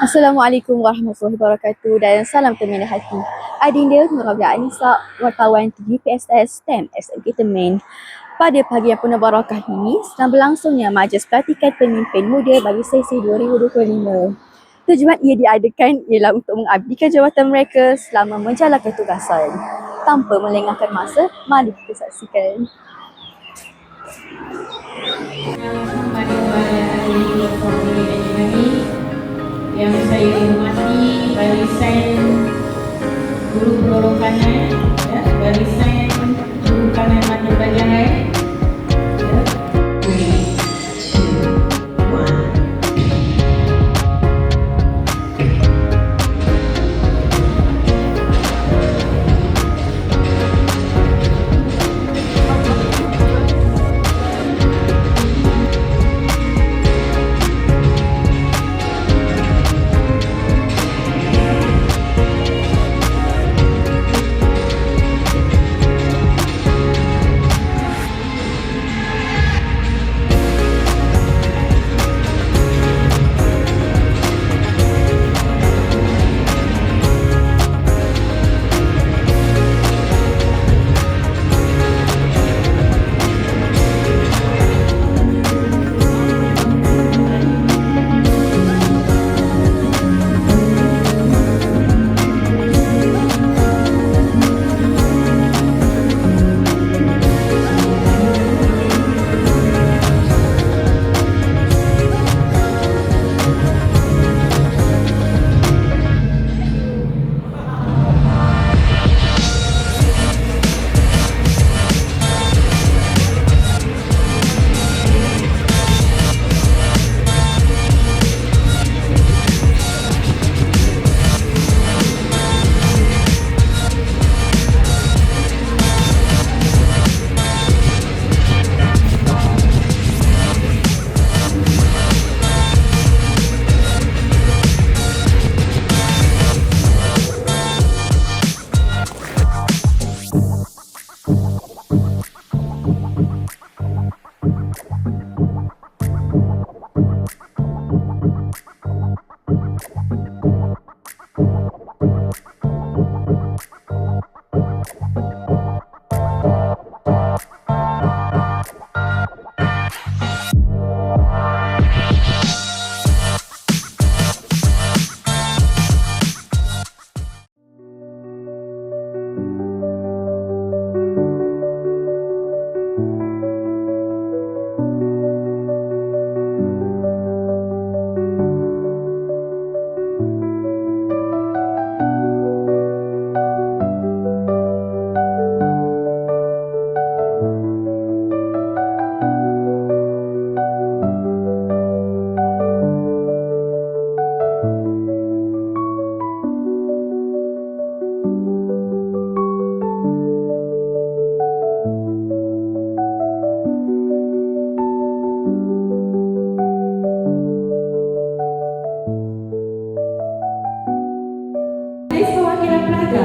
Assalamualaikum warahmatullahi wabarakatuh dan salam teman hati. Adinda Nurabla Anissa, wartawan TGPSS STEM SMK Temen. Pada pagi yang penuh barakah ini, sedang berlangsungnya Majlis Pelatihan Pemimpin Muda bagi sesi 2025. Tujuan ia diadakan ialah untuk mengabdikan jawatan mereka selama menjalankan tugasan. Tanpa melengahkan masa, mari kita saksikan. pada kepada yang saya hormati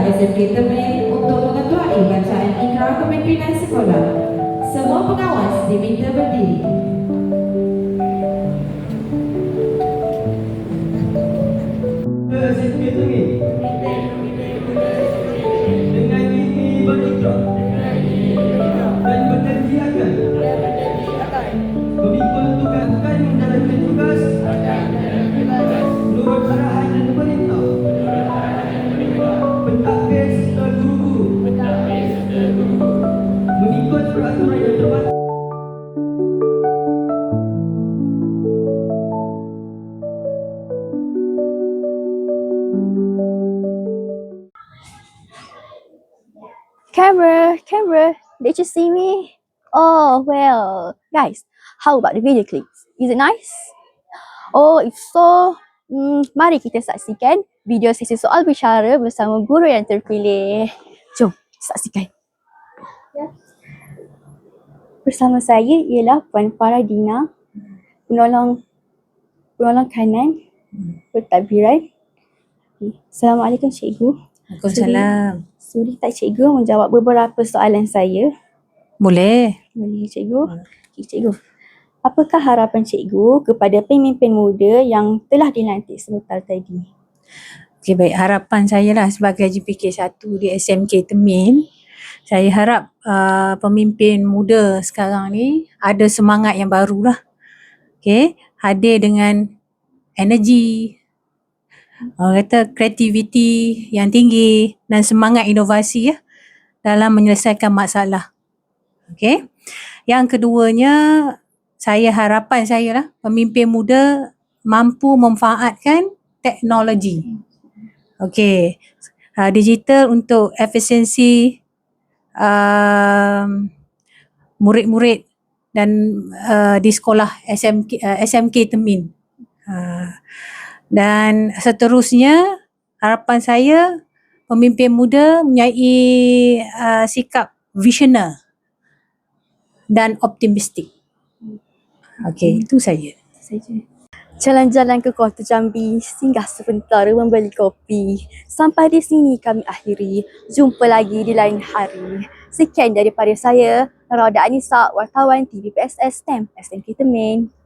SMK Temen untuk mengetuai bacaan ikrar kepimpinan sekolah. Semua pengawas diminta berdiri. Camera, camera, did you see me? Oh, well. Guys, how about the video clips? Is it nice? Oh, if so, hmm, mari kita saksikan video sesi soal bicara bersama guru yang terpilih. Jom, saksikan. Bersama saya ialah Puan Faradina, penolong penolong kanan pentadbiran. Assalamualaikum cikgu. Waalaikumsalam. Sudi tak cikgu menjawab beberapa soalan saya? Boleh. Boleh cikgu? Okay, cikgu. Apakah harapan cikgu kepada pemimpin muda yang telah dilantik sebentar tadi? Okey baik, harapan saya lah sebagai JPK 1 di SMK Temin, saya harap uh, pemimpin muda sekarang ni ada semangat yang baru lah. Okey, hadir dengan energi, orang kata kreativiti yang tinggi dan semangat inovasi ya dalam menyelesaikan masalah. Okey. Yang keduanya, saya harapan saya lah pemimpin muda mampu memanfaatkan teknologi. Okey. Uh, digital untuk efisiensi um, murid-murid dan uh, di sekolah SMK, uh, SMK Temin. Uh, dan seterusnya harapan saya pemimpin muda mempunyai uh, sikap visioner dan optimistik. Okey, itu saja. saja. Jalan-jalan ke Kota Jambi, singgah sebentar membeli kopi. Sampai di sini kami akhiri. Jumpa lagi di lain hari. Sekian daripada saya, Rauda Anissa, wartawan TVPSS STEM SMK Temin.